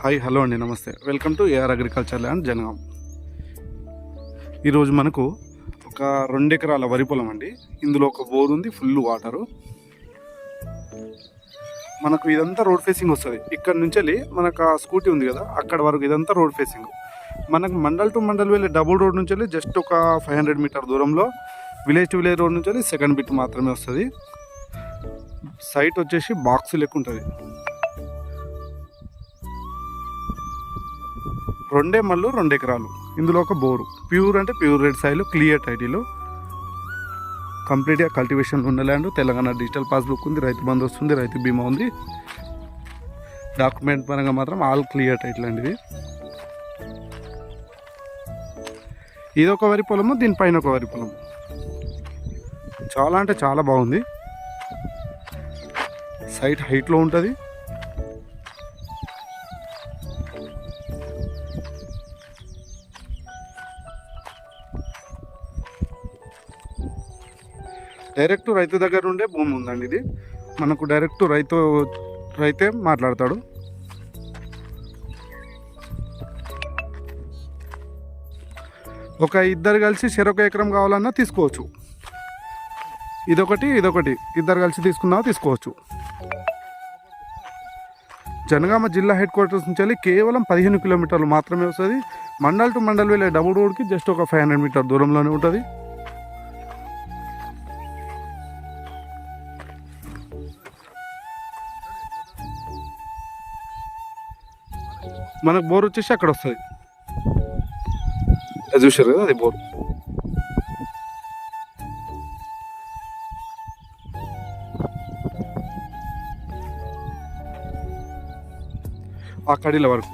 Hi hello అండి నమస్తే. Welcome to AR agriculture land Jangaon. ఈరోజు మనకు ఒక రెండు ఎకరాల వరి పొలం అండి. ఇందులో ఒక బోర్ ఉంది ఫుల్ వాటరు. మనకు ఇదంతా రోడ్ ఫేసింగ్ వస్తుంది. ఇక్కడ నుంచి వెళ్ళి మనకు ఆ స్కూటీ ఉంది కదా అక్కడ వరకు ఇదంతా రోడ్ ఫేసింగ్. మనకు మండల్ టు మండల్ వెళ్ళి డబుల్ రోడ్ నుంచి వెళ్ళి జస్ట్ ఒక ఫైవ్ హండ్రెడ్ మీటర్ దూరంలో విలేజ్ టు విలేజ్ రోడ్ నుంచి వెళ్ళి సెకండ్ బిట్ మాత్రమే వస్తుంది. సైట్ వచ్చేసి బాక్స్ లెక్క ఉంటుంది. రెండే మళ్ళు రెండు ఎకరాలు ఇందులో ఒక బోరు. ప్యూర్ అంటే pure red soil clear title. కంప్లీట్గా కల్టివేషన్లో ఉన్న ల్యాండ్ తెలంగాణ డిజిటల్ పాస్బుక్ ఉంది రైతు బంధు వస్తుంది రైతు బీమా ఉంది. డాక్యుమెంట్ పరంగా మాత్రం ఆల్ క్లియర్ టైటిల్ అండి ఇది. ఇది ఒక వరి పొలము దీనిపైన ఒక వరి పొలం చాలా అంటే చాలా బాగుంది. సైట్ హైట్లో ఉంటుంది. డైరెక్ట్ రైతు దగ్గర నుండే భూమి ఉందండి ఇది. మనకు డైరెక్ట్ రైతు రైతే మాట్లాడతాడు. ఒక ఇద్దరు కలిసి చెరొక ఎకరం కావాలన్నా తీసుకోవచ్చు. ఇదొకటి ఇదొకటి. ఇద్దరు కలిసి తీసుకున్నా తీసుకోవచ్చు. జనగామ జిల్లా హెడ్ క్వార్టర్స్ నుంచి వెళ్ళి కేవలం పదిహేను కిలోమీటర్లు మాత్రమే వస్తుంది. మండల్ టు మండల్ వెళ్ళే డబుల్ రోడ్కి జస్ట్ ఒక ఫైవ్ హండ్రెడ్ మీటర్ దూరంలోనే ఉంటుంది. మనకు బోర్ వచ్చేసి అక్కడ వస్తుంది. అది చూశారు కదా అది బోర్. ఆ కడీల వరకు.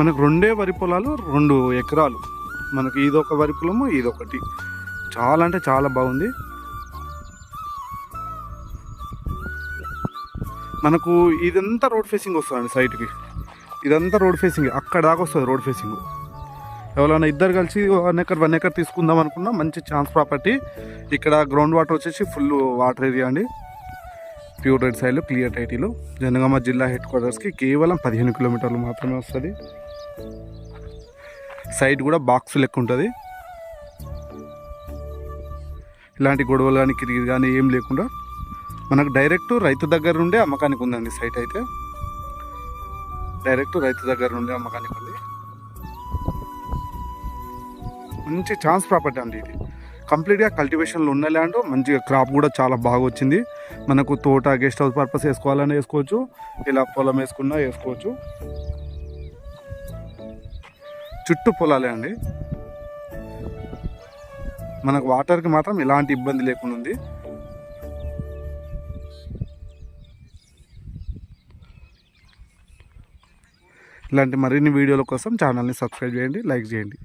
మనకు రెండే వరి పొలాలు రెండు ఎకరాలు. మనకు ఇదొక వరి పొలము ఇదొకటి. చాలా అంటే చాలా బాగుంది. మనకు ఇదంతా రోడ్ ఫేసింగ్ వస్తుందండి సైట్కి. ఇదంతా రోడ్ ఫేసింగ్ అక్కడ దాకా వస్తుంది రోడ్ ఫేసింగ్. ఎవరైనా ఇద్దరు కలిసి వన్ ఎకర్ వన్ ఎకర్ తీసుకుందాం అనుకున్నా మంచి ఛాన్స్ ప్రాపర్టీ. ఇక్కడ గ్రౌండ్ వాటర్ వచ్చేసి ఫుల్ వాటర్ ఏరియా అండి. ప్యూర్ రెడ్ సైడ్లో క్లియర్ టైటీలు. జనగామ జిల్లా హెడ్ క్వార్టర్స్కి కేవలం పదిహేను కిలోమీటర్లు మాత్రమే వస్తుంది. సైట్ కూడా బాక్స్ లెక్క ఉంటుంది. ఇలాంటి గొడవలు కానీ కిరిగి కానీ ఏం లేకుండా మనకు డైరెక్ట్ రైతు దగ్గర నుండే అమ్మకానికి ఉందండి సైట్ అయితే. డైరెక్ట్ రైతు దగ్గర నుండే అమ్మకానికి ఉంది. మంచి ఛాన్స్ ప్రాపర్టీ అండి ఇది. కంప్లీట్గా కల్టివేషన్లో ఉన్న ల్యాండ్ మంచిగా క్రాప్ కూడా చాలా బాగా వచ్చింది. మనకు తోట గెస్ట్ హౌస్ పర్పస్ వేసుకోవాలని వేసుకోవచ్చు ఇలా పొలం వేసుకున్నా వేసుకోవచ్చు. చుట్టూ పొలాలే అండి. మనకు వాటర్కి మాత్రం ఎలాంటి ఇబ్బంది లేకుండా ఉంది. ఇలాంటి మరిన్ని వీడియోల కోసం ఛానల్ని సబ్స్క్రైబ్ చేయండి లైక్ చేయండి.